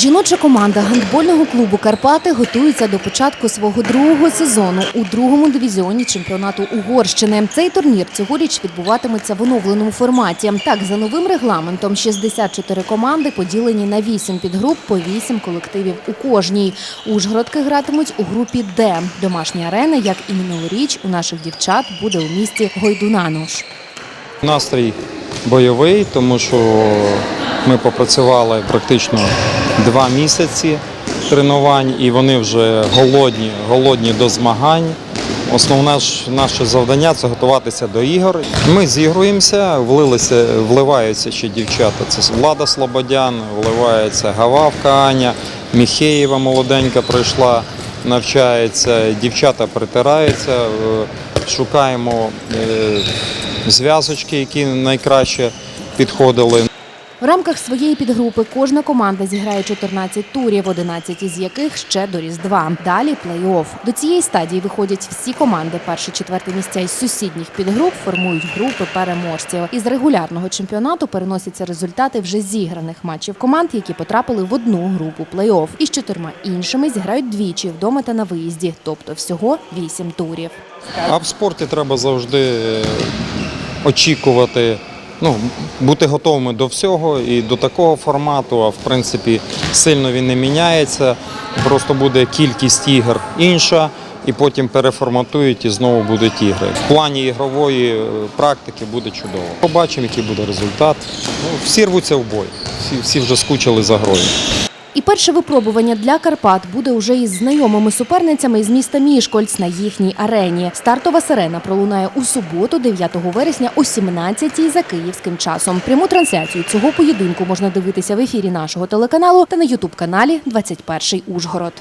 Жіноча команда гандбольного клубу Карпати готується до початку свого другого сезону у другому дивізіоні чемпіонату Угорщини. Цей турнір цьогоріч відбуватиметься в оновленому форматі. Так, за новим регламентом 64 команди поділені на 8 підгруп по 8 колективів у кожній. Ужгородки гратимуть у групі Д. Домашні арени, як і минулоріч, у наших дівчат буде у місті Гойдунануш. Настрій бойовий, тому що ми попрацювали практично два місяці тренувань, і вони вже голодні, голодні до змагань. Основне наше завдання це готуватися до ігор. Ми зігруємося, влилися, вливаються ще дівчата. Це Влада Слободян, вливається Гававка Аня, Міхеєва молоденька прийшла, навчається. Дівчата притираються, е, шукаємо е, зв'язочки, які найкраще підходили. В рамках своєї підгрупи кожна команда зіграє 14 турів, 11 із яких ще до Різдва. Далі плей-офф. До цієї стадії виходять всі команди. Перші четверті місця із сусідніх підгруп формують групи переможців. Із регулярного чемпіонату переносяться результати вже зіграних матчів команд, які потрапили в одну групу плей-офф. Із чотирма іншими зіграють двічі вдома та на виїзді, тобто всього вісім турів. А в спорті треба завжди е, очікувати, ну, бути готовими до всього і до такого формату. А в принципі сильно він не міняється. Просто буде кількість ігор інша, і потім переформатують і знову будуть ігри. В плані ігрової е, практики буде чудово. Побачимо, який буде результат. Ну, всі рвуться в бой, всі, всі вже скучили за грою. І перше випробування для Карпат буде уже із знайомими суперницями із міста Мішкольц на їхній арені. Стартова сирена пролунає у суботу, 9 вересня о 17-й за київським часом. Пряму трансляцію цього поєдинку можна дивитися в ефірі нашого телеканалу та на ютуб каналі 21 Ужгород.